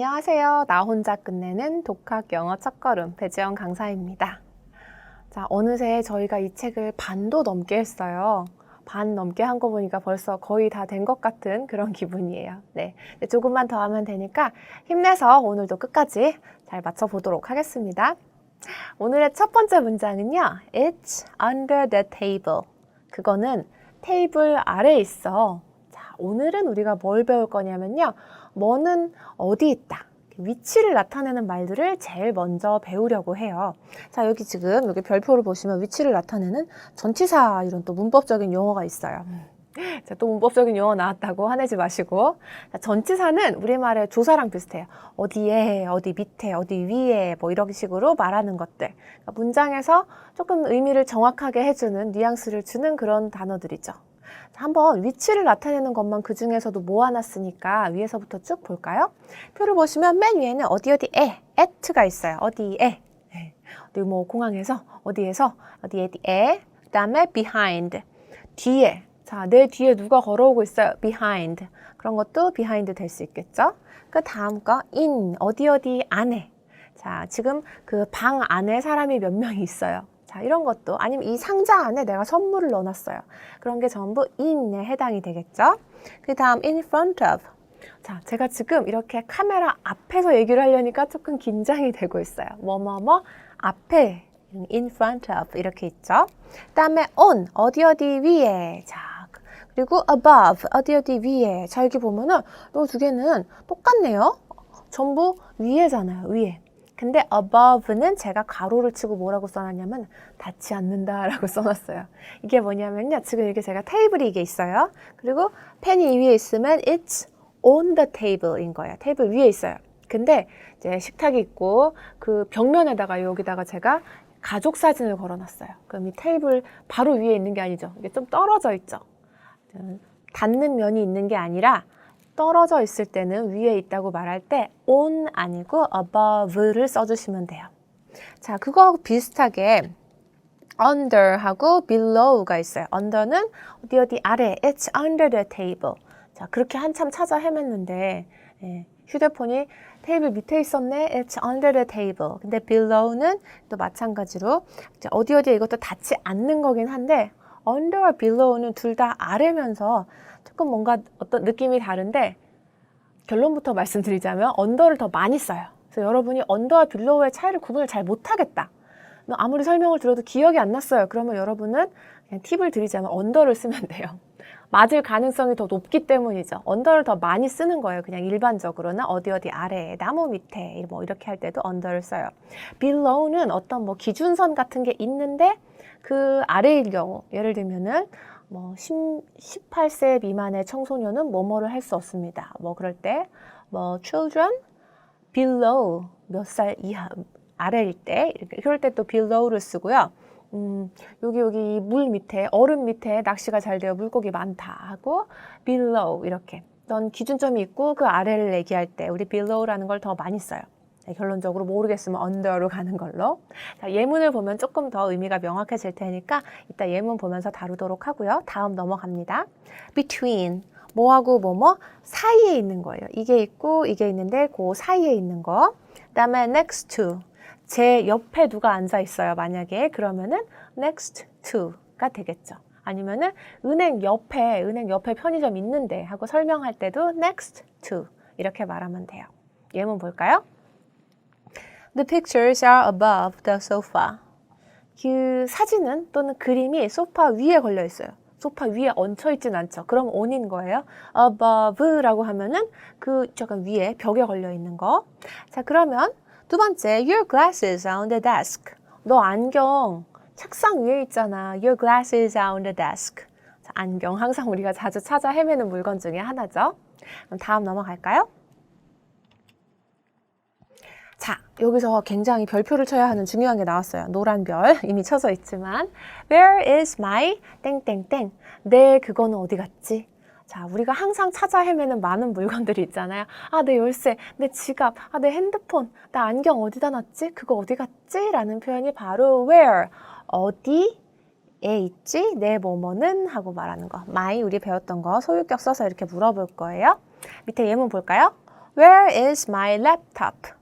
안녕하세요. 나 혼자 끝내는 독학 영어 첫걸음 배지영 강사입니다. 자, 어느새 저희가 이 책을 반도 넘게 했어요. 반 넘게 한 거 보니까 벌써 거의 다 된 것 같은 그런 기분이에요. 네. 네, 조금만 더 하면 되니까 힘내서 오늘도 끝까지 잘 맞춰보도록 하겠습니다. 오늘의 첫 번째 문장은요. It's under the table. 그거는 테이블 아래에 있어. 자, 오늘은 우리가 뭘 배울 거냐면요. 뭐는 어디 있다. 위치를 나타내는 말들을 제일 먼저 배우려고 해요. 자, 여기 지금 여기 별표를 보시면 위치를 나타내는 전치사 이런 또 문법적인 용어가 있어요. 자, 또 문법적인 용어 나왔다고 화내지 마시고. 자, 전치사는 우리말의 조사랑 비슷해요. 어디에, 어디 밑에, 어디 위에, 뭐 이런 식으로 말하는 것들. 그러니까 문장에서 조금 의미를 정확하게 해주는, 뉘앙스를 주는 그런 단어들이죠. 자, 한번 위치를 나타내는 것만 그 중에서도 모아놨으니까 위에서부터 쭉 볼까요? 표를 보시면 맨 위에는 어디 어디에, at가 있어요. 어디에. 네. 어디 뭐 공항에서, 어디에서, 어디 어디에. 그 다음에 behind, 뒤에. 자, 내 뒤에 누가 걸어오고 있어요. behind. 그런 것도 behind 될 수 있겠죠? 그 다음 거 in, 어디 어디 안에. 자, 지금 그 방 안에 사람이 몇 명이 있어요. 자, 이런 것도 아니면 이 상자 안에 내가 선물을 넣어놨어요. 그런 게 전부 in에 해당이 되겠죠? 그 다음 in front of. 자, 제가 지금 이렇게 카메라 앞에서 얘기를 하려니까 조금 긴장이 되고 있어요. 뭐뭐뭐 앞에 in front of 이렇게 있죠. 그다음에 on 어디 어디 위에. 자, 그리고 above 어디 어디 위에. 자, 여기 보면은 이 두 개는 똑같네요. 전부 위에잖아요. 위에. 근데 above는 제가 가로를 치고 뭐라고 써놨냐면 닿지 않는다라고 써놨어요. 이게 뭐냐면요. 지금 이렇게 제가 테이블이 이게 있어요. 그리고 펜이 이 위에 있으면 it's on the table인 거예요. 테이블 위에 있어요. 근데 이제 식탁이 있고 그 벽면에다가 여기다가 제가 가족 사진을 걸어놨어요. 그럼 이 테이블 바로 위에 있는 게 아니죠. 이게 좀 떨어져 있죠. 닿는 면이 있는 게 아니라 떨어져 있을 때는 위에 있다고 말할 때 on 아니고 above를 써주시면 돼요. 자, 그거하고 비슷하게 under하고 below가 있어요. under는 어디 어디 아래, it's under the table. 자, 그렇게 한참 찾아 헤맸는데 예, 휴대폰이 테이블 밑에 있었네. It's under the table. 근데 below는 또 마찬가지로 어디 어디에 이것도 닿지 않는 거긴 한데 under와 below는 둘 다 아래면서 조금 뭔가 어떤 느낌이 다른데 결론부터 말씀드리자면 언더를 더 많이 써요. 그래서 여러분이 언더와 빌로우의 차이를 구분을 잘 못하겠다. 아무리 설명을 들어도 기억이 안 났어요. 그러면 여러분은 그냥 팁을 드리자면 언더를 쓰면 돼요. 맞을 가능성이 더 높기 때문이죠. 언더를 더 많이 쓰는 거예요. 그냥 일반적으로는 어디 어디 아래, 나무 밑에 뭐 이렇게 할 때도 언더를 써요. below는 어떤 뭐 기준선 같은 게 있는데 그 아래일 경우 예를 들면은 뭐 10, 18세 미만의 청소년은 뭐뭐를 할 수 없습니다. 뭐 그럴 때 뭐 children below 몇 살 이하 아래일 때 이렇게 그럴 때 또 below를 쓰고요. 음, 여기 여기 물 밑에 얼음 밑에 낚시가 잘 되어 물고기 많다 하고 below 이렇게 어떤 기준점이 있고 그 아래를 얘기할 때 우리 below라는 걸 더 많이 써요. 네, 결론적으로 모르겠으면 under로 가는 걸로. 자, 예문을 보면 조금 더 의미가 명확해질 테니까 이따 예문 보면서 다루도록 하고요. 다음 넘어갑니다. between 뭐하고 뭐뭐 사이에 있는 거예요. 이게 있고 이게 있는데 그 사이에 있는 거. 그다음에 next to 제 옆에 누가 앉아 있어요. 만약에 그러면은 next to가 되겠죠. 아니면은 은행 옆에 은행 옆에 편의점 있는데 하고 설명할 때도 next to 이렇게 말하면 돼요. 예문 볼까요? The pictures are above the sofa. 그 사진은 또는 그림이 소파 위에 걸려 있어요. 소파 위에 얹혀 있진 않죠. 그럼 on인 거예요. above라고 하면은 그 잠깐 위에 벽에 걸려 있는 거. 자, 그러면 두 번째, your glasses are on the desk. 너 안경 책상 위에 있잖아. Your glasses are on the desk. 자, 안경 항상 우리가 자주 찾아 헤매는 물건 중에 하나죠. 그럼 다음 넘어갈까요? 자, 여기서 굉장히 별표를 쳐야 하는 중요한 게 나왔어요. 노란 별 이미 쳐져 있지만 Where is my 땡땡땡 내 그거는 어디 갔지? 자, 우리가 항상 찾아 헤매는 많은 물건들이 있잖아요. 아, 내 열쇠, 내 지갑, 아, 내 핸드폰, 나 안경 어디다 놨지? 그거 어디 갔지? 라는 표현이 바로 where, 어디 에 있지? 내 뭐뭐는 하고 말하는 거. my 우리 배웠던 거 소유격 써서 이렇게 물어볼 거예요. 밑에 예문 볼까요? Where is my laptop?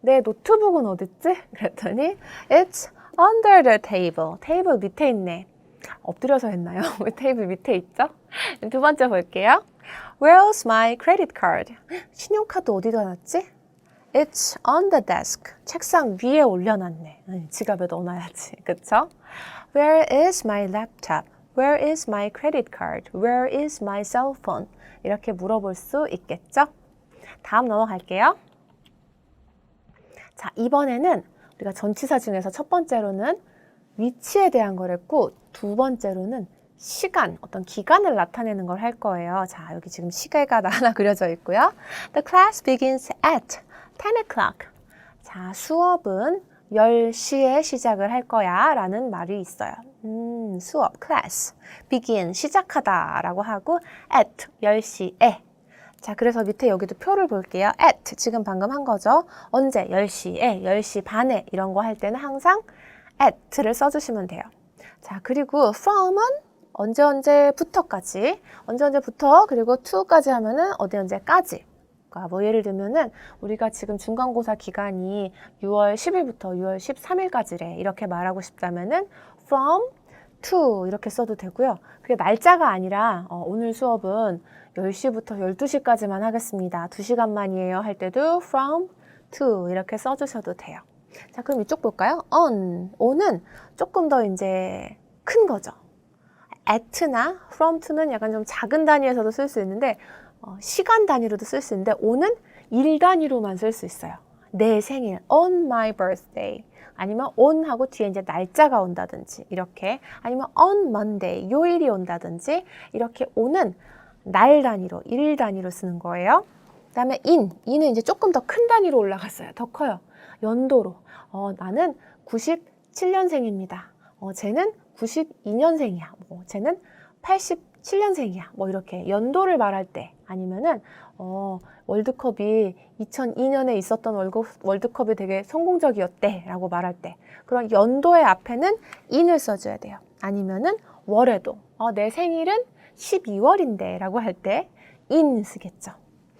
내 노트북은 어딨지? 그랬더니 It's under the table. 테이블 밑에 있네. 엎드려서 했나요? 왜 테이블 밑에 있죠? 두 번째 볼게요. Where's my credit card? 신용카드 어디다 놨지? It's on the desk. 책상 위에 올려놨네. 응, 지갑에 넣어놔야지. 그쵸? Where is my laptop? Where is my credit card? Where is my cell phone? 이렇게 물어볼 수 있겠죠? 다음 넘어갈게요. 자, 이번에는 우리가 전치사 중에서 첫 번째로는 위치에 대한 걸 했고 두 번째로는 시간, 어떤 기간을 나타내는 걸 할 거예요. 자, 여기 지금 시계가 하나 그려져 있고요. The class begins at 10 o'clock. 자, 수업은 10시에 시작을 할 거야 라는 말이 있어요. 음, 수업, class, begin, 시작하다 라고 하고 at, 10시에. 자, 그래서 밑에 여기도 표를 볼게요. at, 지금 방금 한 거죠. 언제, 10시에, 10시 반에 이런 거 할 때는 항상 at를 써주시면 돼요. 자, 그리고 from은 언제 언제부터까지, 언제 언제부터, 그리고 to까지 하면은 어디 언제까지. 그러니까 뭐 예를 들면은 우리가 지금 중간고사 기간이 6월 10일부터 6월 13일까지래 이렇게 말하고 싶다면은 from to 이렇게 써도 되고요. 그게 날짜가 아니라 어, 오늘 수업은 10시부터 12시까지만 하겠습니다. 2시간만이에요 할 때도 from to 이렇게 써주셔도 돼요. 자, 그럼 이쪽 볼까요? on, on은 조금 더 이제 큰 거죠. at나 from to는 약간 좀 작은 단위에서도 쓸 수 있는데 어, 시간 단위로도 쓸 수 있는데 on은 일 단위로만 쓸 수 있어요. 내 생일, on my birthday. 아니면 on 하고 뒤에 이제 날짜가 온다든지 이렇게 아니면 on Monday 요일이 온다든지 이렇게 on은 날 단위로 일 단위로 쓰는 거예요. 그다음에 in, in은 이제 조금 더 큰 단위로 올라갔어요. 더 커요. 연도로. 어, 나는 97년생입니다. 어, 쟤는 92년생이야. 뭐, 쟤는 87년생이야. 뭐 이렇게 연도를 말할 때 아니면은 어, 월드컵이 2002년에 있었던 월드, 월드컵이 되게 성공적이었대 라고 말할 때 그런 연도의 앞에는 in을 써줘야 돼요. 아니면은 월에도 어, 내 생일은 12월인데 라고 할때 in 쓰겠죠.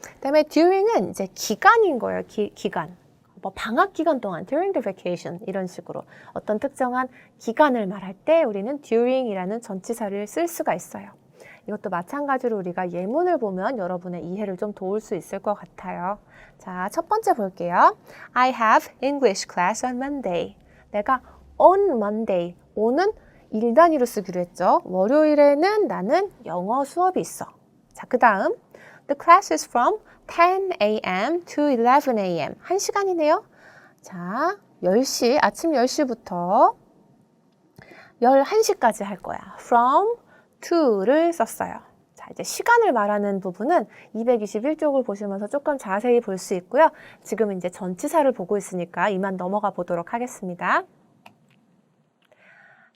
그 다음에 during은 이제 기간인 거예요. 기, 기간. 뭐 방학 기간 동안 during the vacation 이런 식으로 어떤 특정한 기간을 말할 때 우리는 during이라는 전치사를 쓸 수가 있어요. 이것도 마찬가지로 우리가 예문을 보면 여러분의 이해를 좀 도울 수 있을 것 같아요. 자, 첫 번째 볼게요. I have English class on Monday. 내가 on Monday. on은 일 단위로 쓰기로 했죠. 월요일에는 나는 영어 수업이 있어. 자, 그 다음. The class is from 10 a.m. to 11 a.m. 한 시간이네요. 자, 10시, 아침 10시부터 11시까지 할 거야. From to를 썼어요. 자, 이제 시간을 말하는 부분은 221쪽을 보시면서 조금 자세히 볼 수 있고요. 지금 이제 전치사를 보고 있으니까 이만 넘어가 보도록 하겠습니다.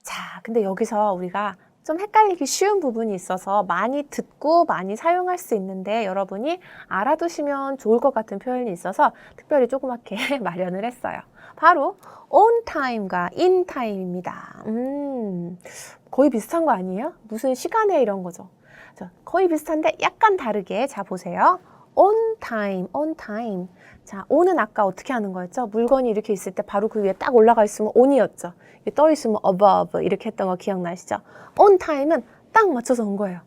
자, 근데 여기서 우리가 좀 헷갈리기 쉬운 부분이 있어서 많이 듣고 많이 사용할 수 있는데 여러분이 알아두시면 좋을 것 같은 표현이 있어서 특별히 조그맣게 마련을 했어요. 바로 on time과 in time입니다. 음, 거의 비슷한 거 아니에요? 무슨 시간에 이런 거죠. 자, 거의 비슷한데 약간 다르게 자 보세요. on time, on time. 자, on은 아까 어떻게 하는 거였죠? 물건이 이렇게 있을 때 바로 그 위에 딱 올라가 있으면 on이었죠. 떠 있으면 above 이렇게 했던 거 기억나시죠? on time은 딱 맞춰서 온 거예요.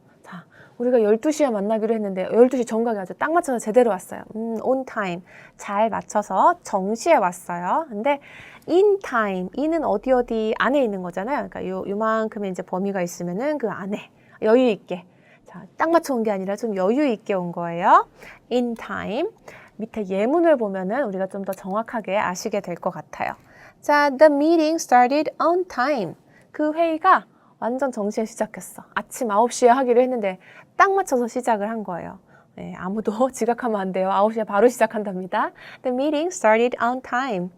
자, 우리가 12시에 만나기로 했는데 12시 정각에 아주 딱 맞춰서 제대로 왔어요. 음, on time. 잘 맞춰서 정시에 왔어요. 근데 in time, in은 어디 어디 안에 있는 거잖아요. 그러니까 요, 요만큼의 이제 범위가 있으면은 그 안에 여유 있게. 자, 딱 맞춰 온 게 아니라 좀 여유 있게 온 거예요. in time. 밑에 예문을 보면은 우리가 좀 더 정확하게 아시게 될 것 같아요. 자, the meeting started on time. 그 회의가 완전 정시에 시작했어. 아침 9시에 하기로 했는데 딱 맞춰서 시작을 한 거예요. 네, 아무도 지각하면 안 돼요. 9시에 바로 시작한답니다. The meeting started on time.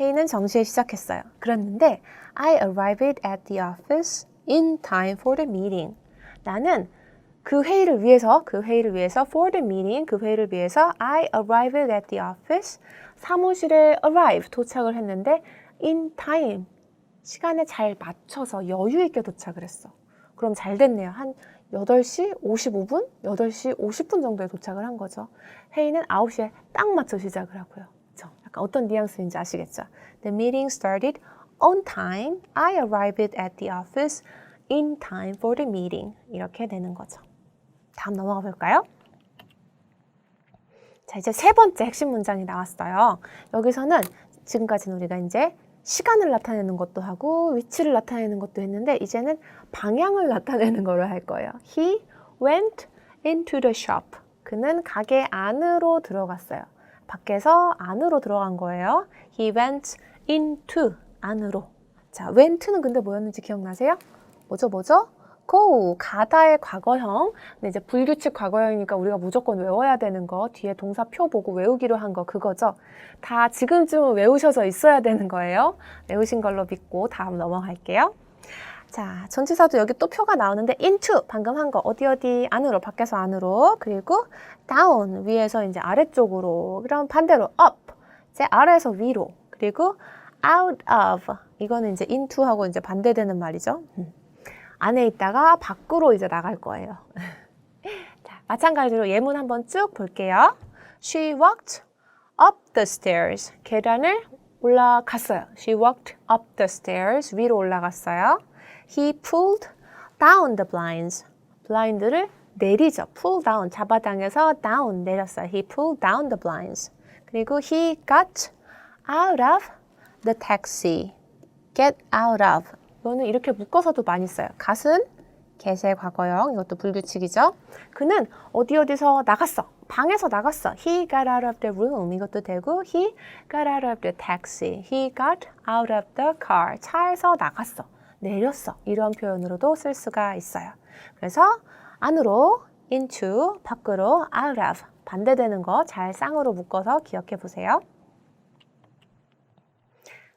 회의는 정시에 시작했어요. 그랬는데 I arrived at the office in time for the meeting. 나는 그 회의를 위해서 그 회의를 위해서 for the meeting 그 회의를 위해서 I arrived at the office 사무실에 arrive 도착을 했는데 in time 시간에 잘 맞춰서 여유 있게 도착을 했어. 그럼 잘 됐네요. 한 8시 55분, 8시 50분 정도에 도착을 한 거죠. 회의는 9시에 딱 맞춰 시작을 하고요. 그쵸? 약간 어떤 뉘앙스인지 아시겠죠? The meeting started on time. I arrived at the office in time for the meeting. 이렇게 되는 거죠. 다음 넘어가 볼까요? 자, 이제 세 번째 핵심 문장이 나왔어요. 여기서는 지금까지는 우리가 이제 시간을 나타내는 것도 하고 위치를 나타내는 것도 했는데 이제는 방향을 나타내는 거를 할 거예요. He went into the shop. 그는 가게 안으로 들어갔어요. 밖에서 안으로 들어간 거예요. He went into 안으로. 자, went는 근데 뭐였는지 기억나세요? 뭐죠, 뭐죠? Go 가다의 과거형. 근데 이제 불규칙 과거형이니까 우리가 무조건 외워야 되는 거 뒤에 동사 표 보고 외우기로 한 거 그거죠. 다 지금쯤은 외우셔져 있어야 되는 거예요. 외우신 걸로 믿고 다음 넘어갈게요. 자, 전치사도 여기 또 표가 나오는데 into 방금 한 거 어디 어디 안으로 밖에서 안으로 그리고 down 위에서 이제 아래쪽으로 그럼 반대로 up 이제 아래에서 위로 그리고 out of 이거는 이제 into하고 이제 반대되는 말이죠. 음. 안에 있다가 밖으로 이제 나갈 거예요. 자, 마찬가지로 예문 한번 쭉 볼게요. She walked up the stairs. 계단을 올라갔어요. She walked up the stairs. 위로 올라갔어요. He pulled down the blinds. 블라인드를 내리죠. pull down. 잡아당겨서 down 내렸어요. He pulled down the blinds. 그리고 he got out of the taxi. get out of. 이거는 이렇게 묶어서도 많이 써요. gat은 get의 과거형. 이것도 불규칙이죠. 그는 어디 어디서 나갔어. 방에서 나갔어. He got out of the room. 이것도 되고 he got out of the taxi. He got out of the car. 차에서 나갔어. 내렸어. 이런 표현으로도 쓸 수가 있어요. 그래서 안으로 into, 밖으로 out of 반대되는 거 잘 쌍으로 묶어서 기억해 보세요.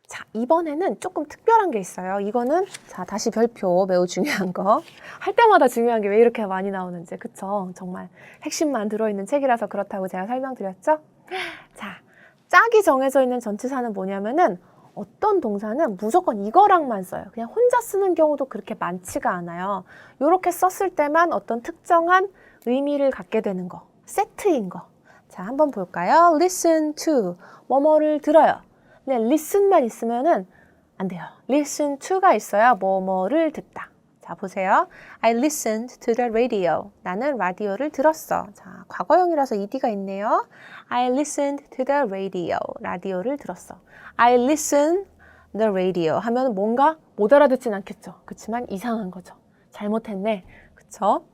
자, 이번에는 조금 특별한 게 있어요. 이거는 자, 다시 별표 매우 중요한 거. 할 때마다 중요한 게 왜 이렇게 많이 나오는지. 그쵸? 정말 핵심만 들어있는 책이라서 그렇다고 제가 설명드렸죠? 자, 짝이 정해져 있는 전치사는 뭐냐면은 어떤 동사는 무조건 이거랑만 써요. 그냥 혼자 쓰는 경우도 그렇게 많지가 않아요. 이렇게 썼을 때만 어떤 특정한 의미를 갖게 되는 거. 세트인 거. 자, 한번 볼까요? listen to. 뭐뭐를 들어요. 네, listen만 있으면은 안 돼요. listen to가 있어야 뭐뭐를 듣다. 자, 보세요. I listened to the radio. 나는 라디오를 들었어. 자, 과거형이라서 ed가 있네요. I listened to the radio. 라디오를 들었어. I listen the radio 하면 뭔가 못 알아듣진 않겠죠. 그렇지만 이상한 거죠. 잘못했네. 그쵸?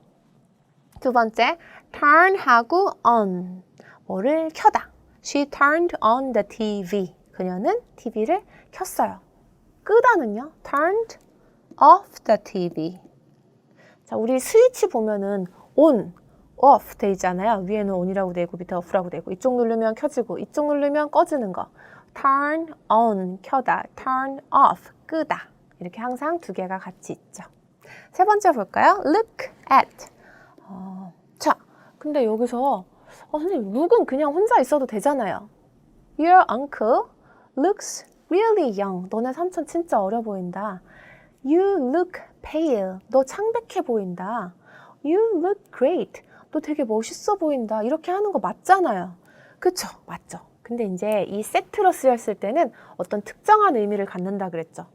두 번째, turn하고 on. 뭐를 켜다. She turned on the TV. 그녀는 TV를 켰어요. 끄다는요. turned off the TV. 자, 우리 스위치 보면은 on, off 돼 있잖아요. 위에는 on이라고 되고 밑에 off라고 되고 이쪽 누르면 켜지고 이쪽 누르면 꺼지는 거. turn on 켜다, turn off 끄다. 이렇게 항상 두 개가 같이 있죠. 세 번째 볼까요? look at. 어, 자, 근데 여기서 어, 선생님 look은 그냥 혼자 있어도 되잖아요. Your uncle looks really young. 너네 삼촌 진짜 어려 보인다. You look pale. 너 창백해 보인다. You look great. 너 되게 멋있어 보인다. 이렇게 하는 거 맞잖아요. 그쵸? 맞죠? 근데 이제 이 세트로 쓰였을 때는 어떤 특정한 의미를 갖는다 그랬죠.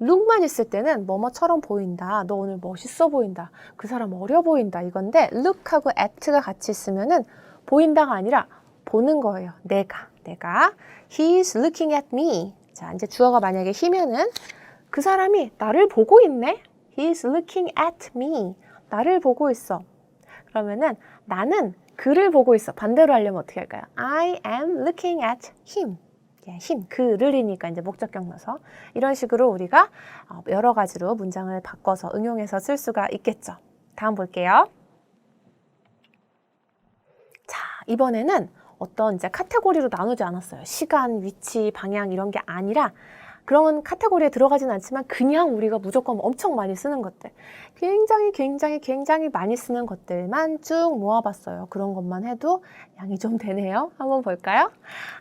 룩만 있을 때는 뭐뭐처럼 보인다. 너 오늘 멋있어 보인다. 그 사람 어려 보인다. 이건데 look하고 at가 같이 있으면은 보인다가 아니라 보는 거예요. 내가. 내가. He's looking at me. 자, 이제 주어가 만약에 he면은 그 사람이 나를 보고 있네. He's looking at me. 나를 보고 있어. 그러면은 나는 그를 보고 있어. 반대로 하려면 어떻게 할까요? I am looking at him. 예, him, 그를이니까 이제 목적격 넣어서 이런 식으로 우리가 어, 여러 가지로 문장을 바꿔서 응용해서 쓸 수가 있겠죠. 다음 볼게요. 자, 이번에는 어떤 이제 카테고리로 나누지 않았어요. 시간, 위치, 방향 이런 게 아니라 그런 카테고리에 들어가진 않지만 그냥 우리가 무조건 엄청 많이 쓰는 것들. 굉장히 굉장히 굉장히 많이 쓰는 것들만 쭉 모아봤어요. 그런 것만 해도 양이 좀 되네요. 한번 볼까요?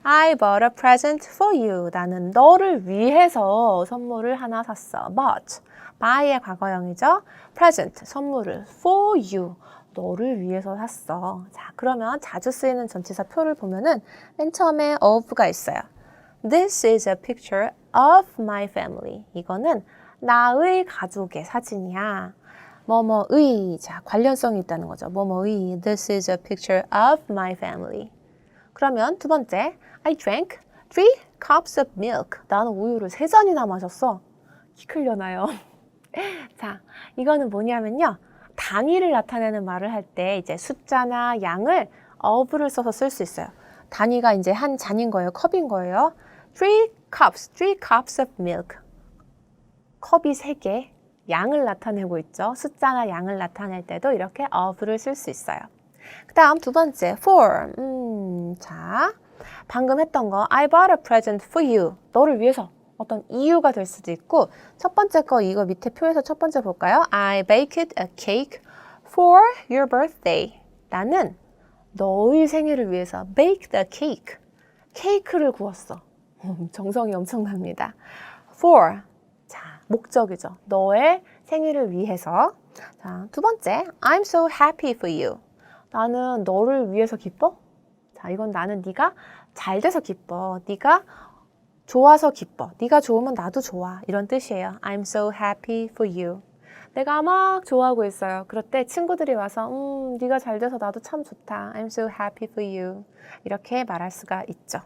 I bought a present for you. 나는 너를 위해서 선물을 하나 샀어. bought. buy의 과거형이죠. present. 선물을 for you. 너를 위해서 샀어. 자, 그러면 자주 쓰이는 전치사 표를 보면은 맨 처음에 of가 있어요. This is a picture of my family. 이거는 나의 가족의 사진이야. 뭐뭐의 자 관련성이 있다는 거죠. 뭐뭐의 This is a picture of my family. 그러면 두 번째 I drank three cups of milk. 나는 우유를 세 잔이나 마셨어. 키 클려나요? 자, 이거는 뭐냐면요. 단위를 나타내는 말을 할 때 이제 숫자나 양을 of를 써서 쓸 수 있어요. 단위가 이제 한 잔인 거예요. 컵인 거예요. Three cups, three cups of milk. 컵이 세 개, 양을 나타내고 있죠. 숫자나 양을 나타낼 때도 이렇게 of를 쓸 수 있어요. 그 다음 두 번째, for. 음, 자, 방금 했던 거, I bought a present for you. 너를 위해서. 어떤 이유가 될 수도 있고, 첫 번째 거, 이거 밑에 표에서 첫 번째 볼까요? I baked a cake for your birthday. 나는 너의 생일을 위해서 baked a cake. 케이크를 구웠어. 음, 정성이 엄청납니다. for. 자, 목적이죠. 너의 생일을 위해서. 자, 두 번째. I'm so happy for you. 나는 너를 위해서 기뻐? 자, 이건 나는 네가 잘 돼서 기뻐. 네가 좋아서 기뻐. 네가 좋으면 나도 좋아. 이런 뜻이에요. I'm so happy for you. 내가 막 좋아하고 있어요. 그럴 때 친구들이 와서 음, 네가 잘 돼서 나도 참 좋다. I'm so happy for you. 이렇게 말할 수가 있죠.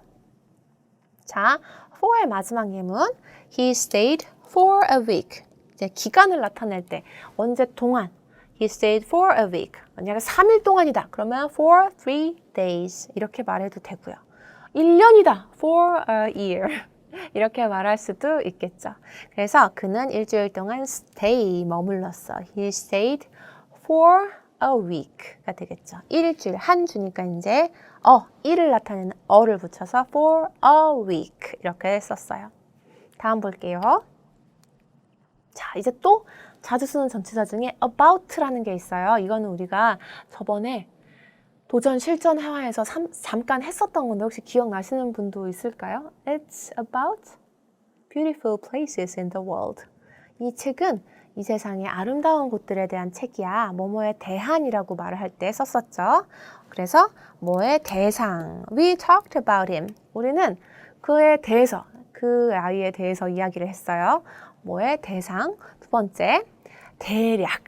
자, for의 마지막 예문. He stayed for a week. 이제 기간을 나타낼 때 언제 동안 He stayed for a week. 만약에 3일 동안이다. 그러면 for three days. 이렇게 말해도 되고요. 1년이다. for a year. 이렇게 말할 수도 있겠죠. 그래서 그는 일주일 동안 stay 머물렀어. He stayed for a week가 되겠죠. 일주일 한 주니까 이제 어 일을 나타내는 어를 붙여서 for a week 이렇게 썼어요. 다음 볼게요. 자 이제 또 자주 쓰는 전치사 중에 about라는 게 있어요. 이거는 우리가 저번에 도전 실전 회화에서 삼- 잠깐 했었던 건데 혹시 기억나시는 분도 있을까요? It's about beautiful places in the world. 이 책은 이 세상의 아름다운 곳들에 대한 책이야. 뭐뭐에 대한이라고 말을 할 때 썼었죠. 그래서 뭐에 대상. We talked about him. 우리는 그에 대해서, 그 아이에 대해서 이야기를 했어요. 뭐에 대상. 두 번째, 대략.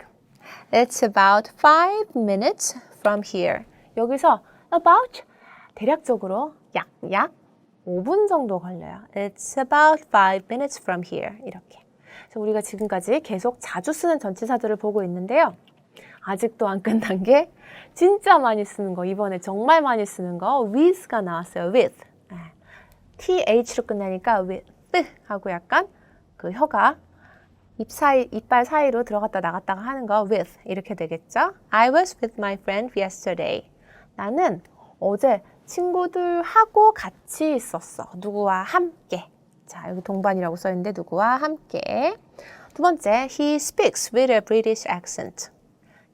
It's about five minutes from here. 여기서 about 대략적으로 약, 약 5분 정도 걸려요. It's about five minutes from here. 이렇게. 그래서 우리가 지금까지 계속 자주 쓰는 전치사들을 보고 있는데요. 아직도 안 끝난 게 진짜 많이 쓰는 거, 이번에 정말 많이 쓰는 거 with가 나왔어요. with. 네. th로 끝나니까 with 하고 약간 그 혀가 입 사이, 이빨 사이로 들어갔다 나갔다가 하는 거 with 이렇게 되겠죠? I was with my friend yesterday. 나는 어제 친구들하고 같이 있었어. 누구와 함께. 자, 여기 동반이라고 써 있는데 누구와 함께. 두 번째, he speaks with a British accent.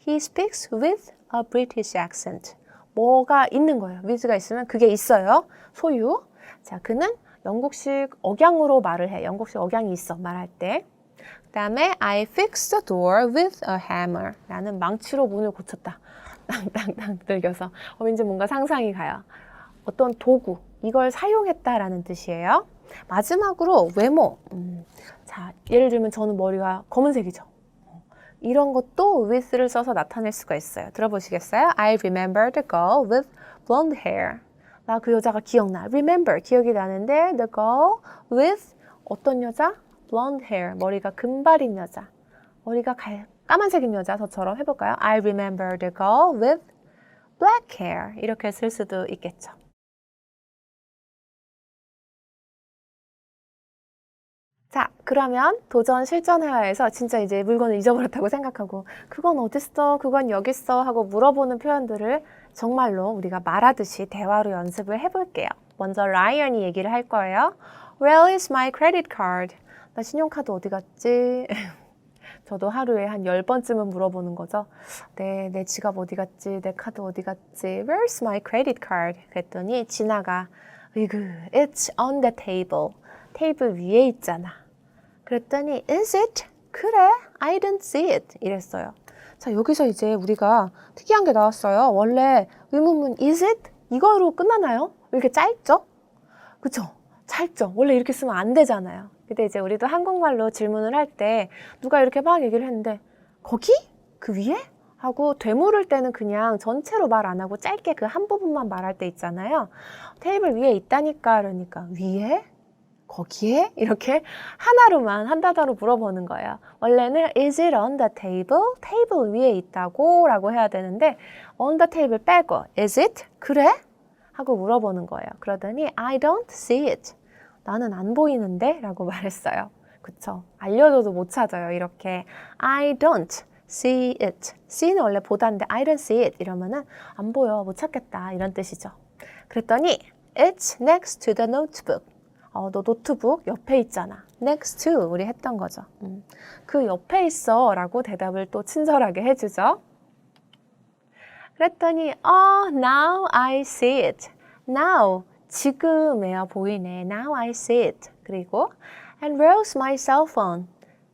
He speaks with a British accent. 뭐가 있는 거예요. with가 있으면 그게 있어요. 소유. 자, 그는 영국식 억양으로 말을 해. 영국식 억양이 있어. 말할 때. 그 다음에 I fixed the door with a hammer. 나는 망치로 문을 고쳤다. 땅땅땅 들겨서. 어, 왠지 뭔가 상상이 가요. 어떤 도구, 이걸 사용했다라는 뜻이에요. 마지막으로 외모. 음, 자, 예를 들면 저는 머리가 검은색이죠. 어, 이런 것도 with를 써서 나타낼 수가 있어요. 들어보시겠어요? I remember the girl with blonde hair. 나 그 여자가 기억나. Remember, 기억이 나는데 the girl with 어떤 여자? blonde hair. 머리가 금발인 여자. 머리가 갈, 까만색인 여자. 저처럼 해볼까요? I remember the girl with black hair. 이렇게 쓸 수도 있겠죠. 자, 그러면 도전 실전 회화에서 진짜 이제 물건을 잊어버렸다고 생각하고 그건 어딨어? 그건 여기 있어? 하고 물어보는 표현들을 정말로 우리가 말하듯이 대화로 연습을 해볼게요. 먼저 라이언이 얘기를 할 거예요. Where is my credit card? 나 신용카드 어디 갔지? 저도 하루에 한 10번쯤은 물어보는 거죠. 네, 내 지갑 어디 갔지? 내 카드 어디 갔지? Where's my credit card? 그랬더니 진아가 으이그, it's on the table. 테이블 위에 있잖아. 그랬더니 is it? 그래, I don't see it. 이랬어요. 자, 여기서 이제 우리가 특이한 게 나왔어요. 원래 의문문 is it? 이거로 끝나나요? 왜 이렇게 짧죠? 그쵸? 짧죠? 원래 이렇게 쓰면 안 되잖아요. 근데 이제 우리도 한국말로 질문을 할 때 누가 이렇게 막 얘기를 했는데 거기? 그 위에? 하고 되물을 때는 그냥 전체로 말 안 하고 짧게 그 한 부분만 말할 때 있잖아요. 테이블 위에 있다니까 그러니까 위에? 거기에? 이렇게 하나로만 한 단어로 물어보는 거예요. 원래는 is it on the table? 테이블 위에 있다고 라고 해야 되는데 on the table 빼고 is it? 그래? 하고 물어보는 거예요. 그러더니 I don't see it. 나는 안 보이는데? 라고 말했어요. 그쵸? 알려줘도 못 찾아요. 이렇게 I don't see it. see는 원래 보다인데 I don't see it 이러면은 안 보여. 못 찾겠다. 이런 뜻이죠. 그랬더니 It's next to the notebook. 어, 너 노트북 옆에 있잖아. next to 우리 했던 거죠. 음. 그 옆에 있어 라고 대답을 또 친절하게 해주죠. 그랬더니 어, now I see it. now 지금에야 보이네. now I see it. 그리고 and where's my cell phone?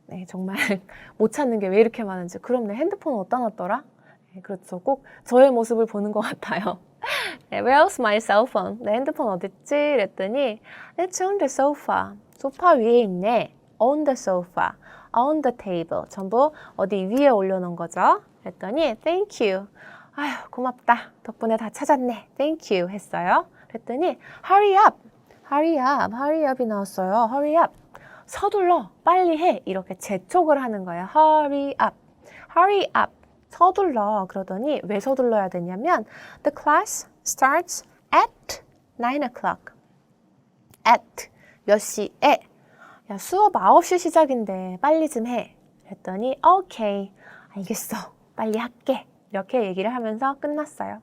네, 정말 못 찾는 게 왜 이렇게 많은지. 그럼 내 핸드폰 어디다 놨더라? 네, 그렇죠. 꼭 저의 모습을 보는 것 같아요. 네, where's my cell phone? 내 핸드폰 어딨지? 그랬더니 it's on the sofa. 소파 위에 있네. on the sofa. on the table. 전부 어디 위에 올려놓은 거죠. 그랬더니 thank you. 아휴 고맙다. 덕분에 다 찾았네. thank you 했어요. 그랬더니 hurry up. hurry up. hurry up이 나왔어요. hurry up. 서둘러. 빨리 해. 이렇게 재촉을 하는 거예요. hurry up. hurry up. 서둘러. 그러더니 왜 서둘러야 되냐면 the class starts at 9 o'clock. at 몇 시에? 야, 수업 9시 시작인데 빨리 좀 해. 그랬더니 오케이. 알겠어. 빨리 할게. 이렇게 얘기를 하면서 끝났어요.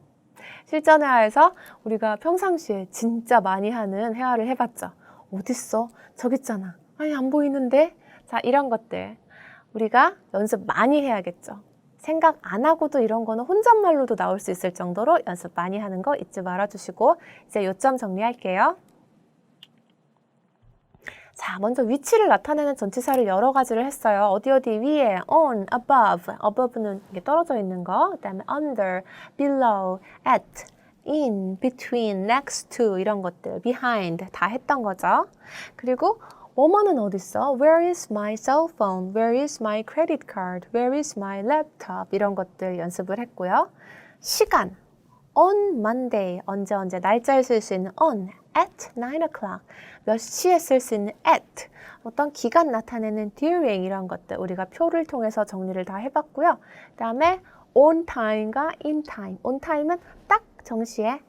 실전회화에서 우리가 평상시에 진짜 많이 하는 회화를 해봤죠. 어딨어? 저기 있잖아. 아니, 안 보이는데? 자, 이런 것들. 우리가 연습 많이 해야겠죠. 생각 안 하고도 이런 거는 혼잣말로도 나올 수 있을 정도로 연습 많이 하는 거 잊지 말아주시고 이제 요점 정리할게요. 자, 먼저 위치를 나타내는 전치사를 여러 가지를 했어요. 어디 어디 위에, on, above, above는 이게 떨어져 있는 거, 그다음에 under, below, at, in, between, next to 이런 것들, behind 다 했던 거죠. 그리고 뭐뭐는 어디 있어? Where is my cell phone? Where is my credit card? Where is my laptop? 이런 것들 연습을 했고요. 시간, on Monday 언제 언제 날짜에 쓸수 있는 on at 9 o'clock 몇 시에 쓸 수 있는 at 어떤 기간 나타내는 during 이런 것들 우리가 표를 통해서 정리를 다 해봤고요. 그다음에 on time과 in time. on time은 딱 정시에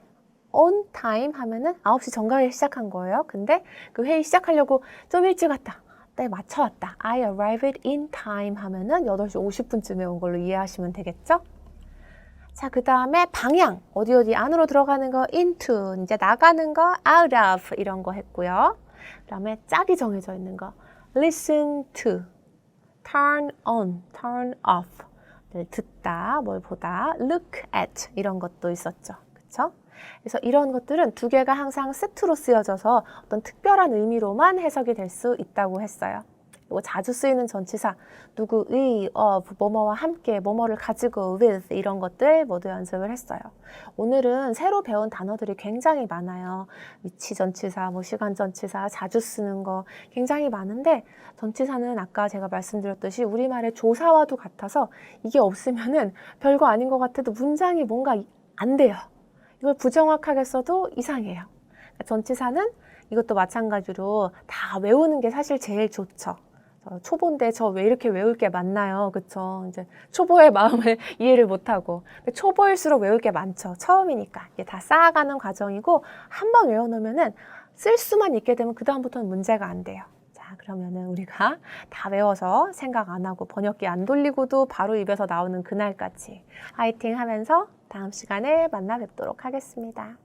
on time 하면은 9시 정각에 시작한 거예요. 근데 그 회의 시작하려고 좀 일찍 왔다. 때 맞춰 왔다. I arrived in time 하면은 8시 50분쯤에 온 걸로 이해하시면 되겠죠? 자, 그 다음에 방향. 어디 어디 안으로 들어가는 거 into, 이제 나가는 거 out of 이런 거 했고요. 그 다음에 짝이 정해져 있는 거 listen to, turn on, turn off. 네, 듣다, 뭘 보다, look at 이런 것도 있었죠. 그쵸? 그래서 이런 것들은 두 개가 항상 세트로 쓰여져서 어떤 특별한 의미로만 해석이 될 수 있다고 했어요. 이거 자주 쓰이는 전치사 누구의, of, 뭐뭐와 함께, 뭐뭐를 가지고, with 이런 것들 모두 연습을 했어요. 오늘은 새로 배운 단어들이 굉장히 많아요. 위치 전치사, 뭐 시간 전치사, 자주 쓰는 거 굉장히 많은데 전치사는 아까 제가 말씀드렸듯이 우리말의 조사와도 같아서 이게 없으면은 별거 아닌 것 같아도 문장이 뭔가 안 돼요. 이걸 부정확하게 써도 이상해요. 그러니까 전치사는 이것도 마찬가지로 다 외우는 게 사실 제일 좋죠. 어, 초보인데 저 왜 이렇게 외울 게 많나요? 그쵸? 이제 초보의 마음을 이해를 못하고. 초보일수록 외울 게 많죠. 처음이니까. 이게 다 쌓아가는 과정이고, 한 번 외워놓으면은 쓸 수만 있게 되면 그다음부터는 문제가 안 돼요. 자, 그러면은 우리가 다 외워서 생각 안 하고 번역기 안 돌리고도 바로 입에서 나오는 그날까지 화이팅 하면서 다음 시간에 만나 뵙도록 하겠습니다.